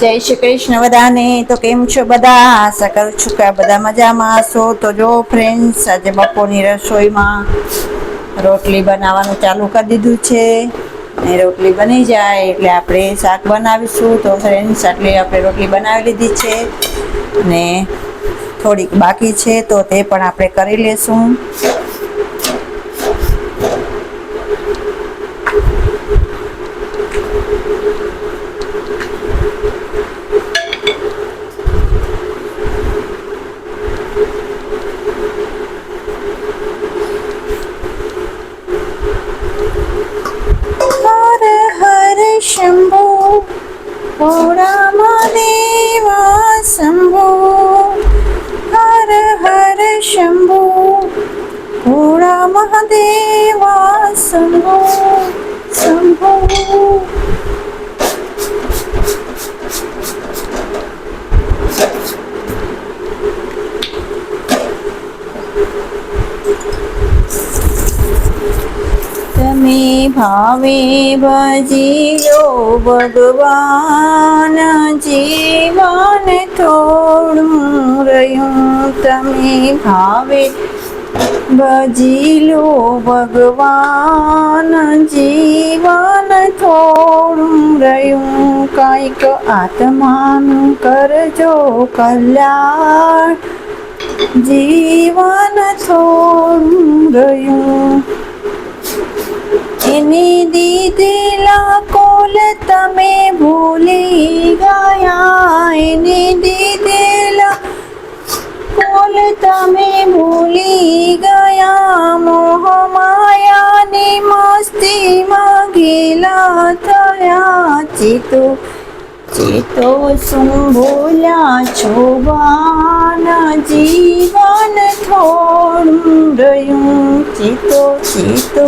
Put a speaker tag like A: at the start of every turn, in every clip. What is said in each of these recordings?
A: જય શ્રી કૃષ્ણ બધાને. તો કેમ છો બધા? આશા કરું છું કે બધા મજામાં હશો. તો જો ફ્રેન્ડ્સ આજે બપોરની રસોઈમાં રોટલી બનાવવાનું ચાલુ કરી દીધું છે. ને રોટલી બની જાય એટલે આપણે શાક બનાવીશું. તો ફ્રેન્ડ્સ આટલી આપણે રોટલી બનાવી લીધી છે. ને થોડીક બાકી છે, તો તે પણ આપણે કરી લેશું હર હર શંભો ભોળામાં દેવા શંભો હર હર શંભો ઘોડા મહાદેવા શંભો શંભો ભાવે ભજીલો ભગવાન જીવન થોડું રહ્યું તમે ભાવે ભજીલો ભગવાન જીવન થોડું રહ્યું કંઈક આત્માનું કરજો કલ્યાણ જીવન થોડું રહ્યું એની દીધેલા કોલ તમે ભૂલી ગયા એને દીધેલા કોલ તમે ભૂલી ગયા, મોહ માયાની મસ્તીમાં ગેલા થયા ચેતો ચેતો શું બોલ્યા છો બાના જીવન થોડું રહ્યું ચિતો ચિતો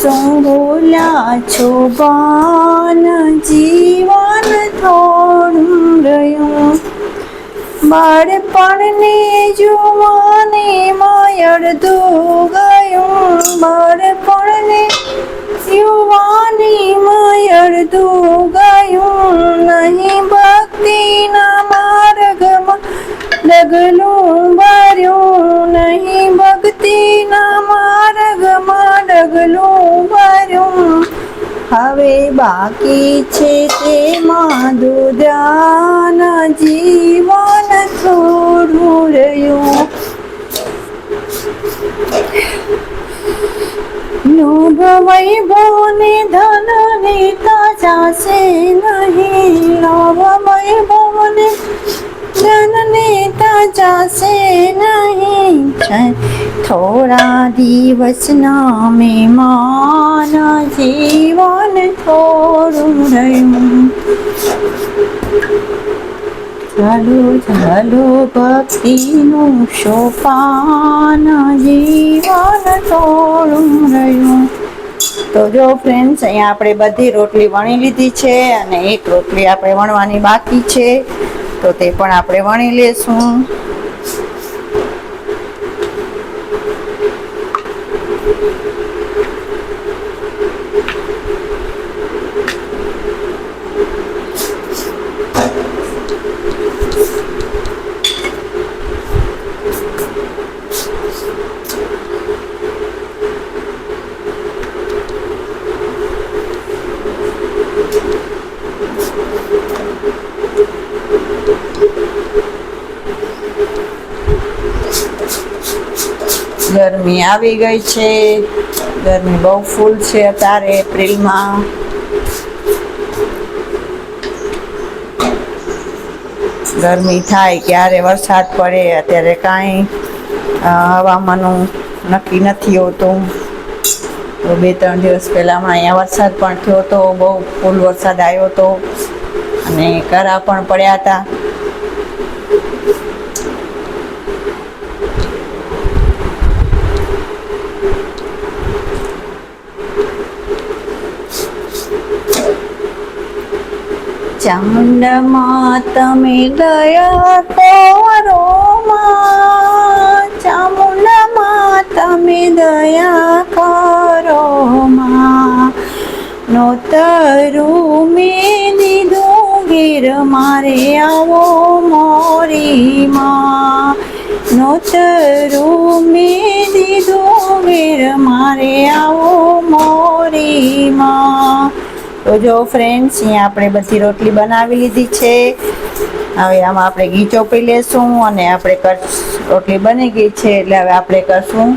A: શું બોલ્યા છો બાના જીવન થોડું રહ્યું. બાળપણને જુવાને અડધું ગયું. બાળપણની યુવાની અડધું ગયું. નહીં ભક્તિના માર્ગમાં ડગલું ભર્યું. નહીં ભક્તિના માર્ગમાં ડગલું ભર્યું. હવે બાકી છે તેમાં દુધાના જીવન થોડું રહ્યું. લોભ વૈભવને ધન નેતા જાશે નહીં. નેતા જાશે નહીં છે થોડા દિવસના મહેમાન જીવન થોડું રહ્યું ચાલો ચાલો ભક્તિનું સોપાન જીવન થોડું રહ્યું તો જો ફ્રેન્ડ્સ અહીંયા આપણે બધી રોટલી વણી લીધી છે અને એક રોટલી આપણે વણવાની બાકી છે. તો તે પણ આપણે વણી લેશું ગરમી આવી ગઈ છે. ગરમી બહુ ફૂલ છે અત્યારે એપ્રિલમાં. ગરમી થાય ક્યારે વરસાદ પડે, અત્યારે કાંઈ હવામાનનું નક્કી નથી હોતું. તો બે ત્રણ દિવસ પહેલાં હમણાં અહીંયા વરસાદ પણ થયો હતો બહુ ફૂલ વરસાદ આવ્યો હતો અને કરા પણ પડ્યા હતા. ચામુંડમાં તમે ગયા કોરોમાં ચામુંડામાં તમે દયા કરો માં નોતરું મેં દીધું ગીર મારે આવો મોરીમાં નોતરું મેં દીધું ગીર મારે જો ફ્રેન્ડ્સ અહીંયા આપણે બધી રોટલી બનાવી લીધી છે. હવે આમાં આપણે ઘી ચોપી લેશું અને આપણે રોટલી બની ગઈ છે એટલે હવે આપણે કરશું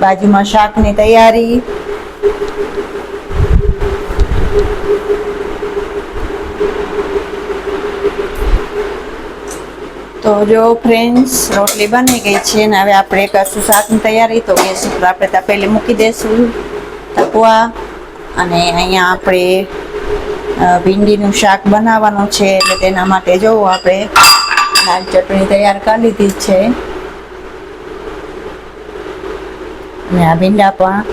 A: બાજુમાં શાકની તૈયારી. તો જો ફ્રેન્ડ્સ રોટલી બની ગઈ છે અને હવે આપણે કરશું શાકની તૈયારી. તો ગેસ ઉપર આપણે તપેલી મૂકી દઈશું તપવા. અને અહીંયા આપણે ભીંડીનું શાક બનાવવાનું છે, એટલે તેના માટે જો આપણે. લાલ ચટણી તૈયાર કરી લીધી છે. અને આ ભીંડા પણ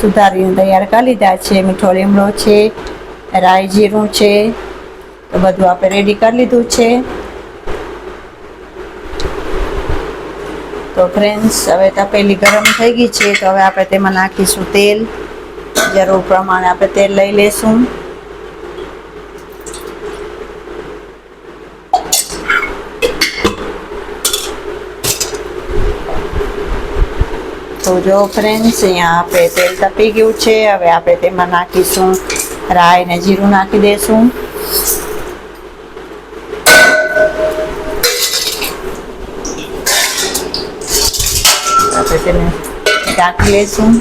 A: સુધારીને તૈયાર કરી લીધા છે. મીઠો લીમડો છે, રાઈ જીરું છે, તો બધું આપણે રેડી કરી લીધું છે. તો ફ્રેન્ડ્સ હવે તપેલી ગરમ થઈ ગઈ છે, તો હવે આપણે તેમાં નાખીશું તેલ. જરૂર પ્રમાણે આપણે તેલ લઈ લેશું. તો જો ફ્રેન્ડ્સ અહીંયા આપણે તેલ તપી ગયું છે. હવે આપણે તેમાં નાખીશું રાઈ ને જીરું નાખી દઈશું આપણે તેને ઢાંકી લઈશું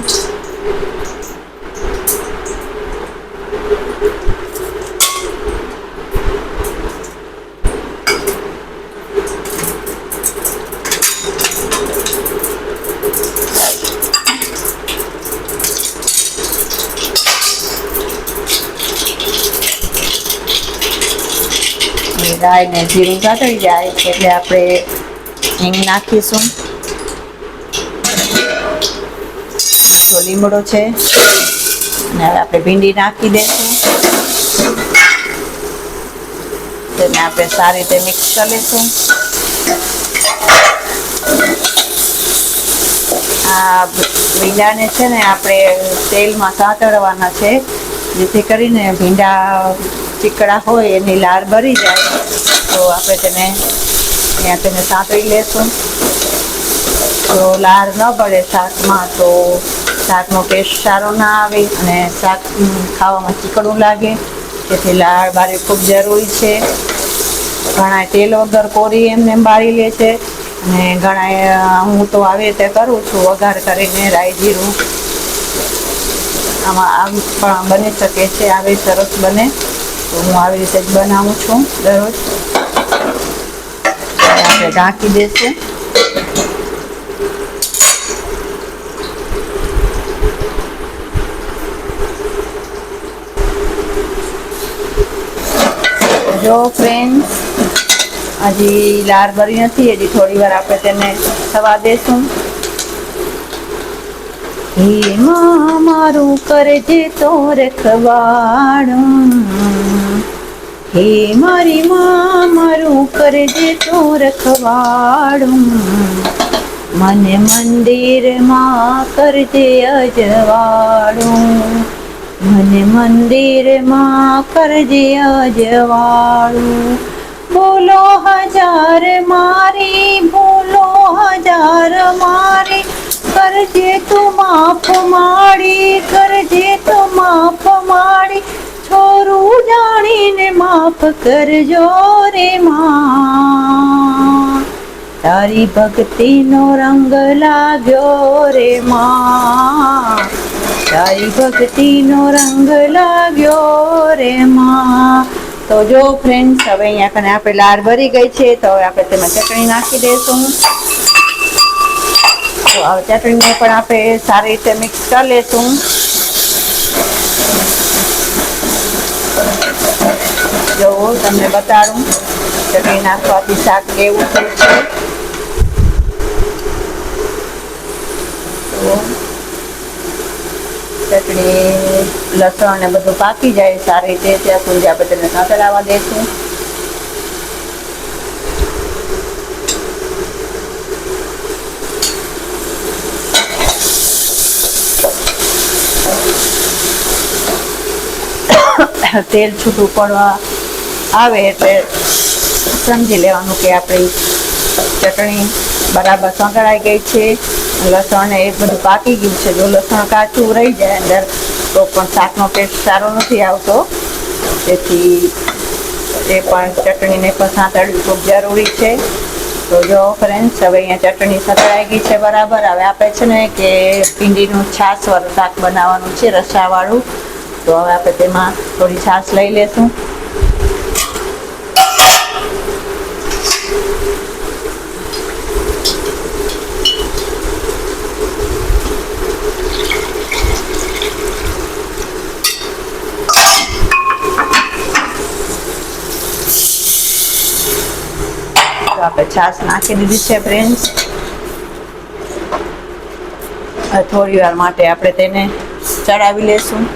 A: રાઈ ને જીરું સાતળી જાય એટલે આપણે હિંગ નાખીશું. તો લીમડો છે. અને હવે આપણે ભીંડી નાખી દઈશું તેને આપણે સારી રીતે મિક્સ કરી લઈશું આ ભીંડાને છે ને આપણે તેલમાં સાતળવાના છે, જેથી કરીને ભીંડા ચીકણા હોય, એની લાર ભરી જાય, તો આપણે તેને ત્યાં તેને સાંતળી લેશું. તો લાર ન પડે શાકમાં, તો શાકનો ટેસ્ટ સારો ના આવે અને શાક ખાવામાં ચીકણું લાગે. તેથી લાળ બારી ખૂબ જરૂરી છે. ઘણા તેલ વગર કોરી એમને એમ બાળી લે છે. અને ઘણા હું તો આવી રીતે કરું છું, વઘાર કરીને રાઈ જીરું. આમાં આમ પણ બની શકે છે, આવી સરસ બને. તો હું આવી રીતે જ બનાવું છું દરરોજ. આપણે ઢાંકી દઈશું જો ફ્રેન્ડ્સ હજી લાર ભરી નથી, હજી થોડી વાર આપણે તેને થવા દેશું. હે માં મારું કરજે તો રખવાણું હે મારી માં, મારું કરજે તો રખવાડું. મને મંદિરમાં કરજે અજવાડું મને મંદિરમાં કરજે અજવાળું. બોલો હજાર મારી, બોલો હજાર મારી. કરજે તું માફ માડી, કરજે તું માફ માડી. છોરું જાણીને માફ કરજો રે માં. તારી ભક્તિનો રંગ લાગ્યો રે માં. તારી ભક્તિનો રંગ લાગ્યો રે માં. તો જો ફ્રેન્ડ્સ હવે અહીંયા કને આપણે લાર ભરી ગઈ છે, તો હવે આપણે તેમાં ચટણી નાખી દઈશું તો હવે ચટણીને પણ આપણે સારી રીતે મિક્સ કરી લેશું. જો તમને બતાડું, ચટણી નાખવાથી શાક કેવું થયું છે ચટણી, લસણ ને બધું પાકી જાય સારી રીતે, ત્યાં સુધી આપણે તેને સાંતળાવા દઈશું તેલ છૂટું પડવા આવે એટલે સમજી લેવાનું કે આપણી ચટણી બરાબર સંકળાઈ ગઈ છે. લસણ એ બધું પાકી ગયું છે. જો લસણ કાચું રહી જાય અંદર, તો પણ શાકનો ટેસ્ટ સારો નથી આવતો. તેથી એ પણ ચટણીને પણ સાંતળવી ખૂબ જરૂરી છે. તો જો ફ્રેન્ડ્સ હવે અહીંયા ચટણી સંકળાઈ ગઈ છે બરાબર. હવે આપણે છે ને કે ભીંડીનું છાશવાળું શાક બનાવવાનું છે, રસાવાળું. તો હવે આપણે તેમાં થોડી છાશ લઈ લેશું. તો આપણે છાશ નાખી દીધી છે ફ્રેન્ડ્સ થોડી વાર માટે આપણે તેને ચડાવી લેશું.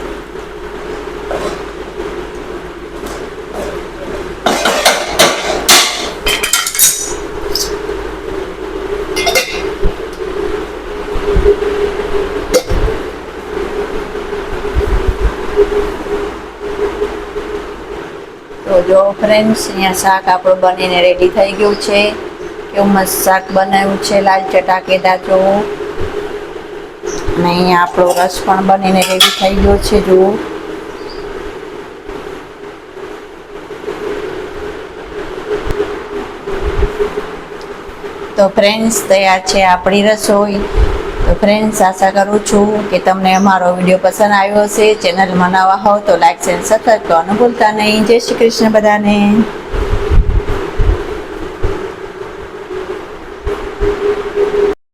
A: તો જો ફ્રેન્ડ્સ અહીંયા શાક આપણું બનીને રેડી થઈ ગયું છે. કેવું મસ્ત શાક બનાવ્યું છે, લાલ ચટાકેદાર જો અને અહીંયા આપણો રસ પણ બનીને રેડી થઈ ગયો છે, જુઓ. તો ફ્રેન્ડ્સ તૈયાર છે આપણી રસોઈ. તો ફ્રેન્ડ્સ આશા કરું છું કે તમને અમારો વીડિયો પસંદ આવ્યો હશે. ચેનલમાં નવા હોવ તો લાઈક શેર સતત તો અનુકૂળતા નહીં. જય શ્રી કૃષ્ણ બધાને.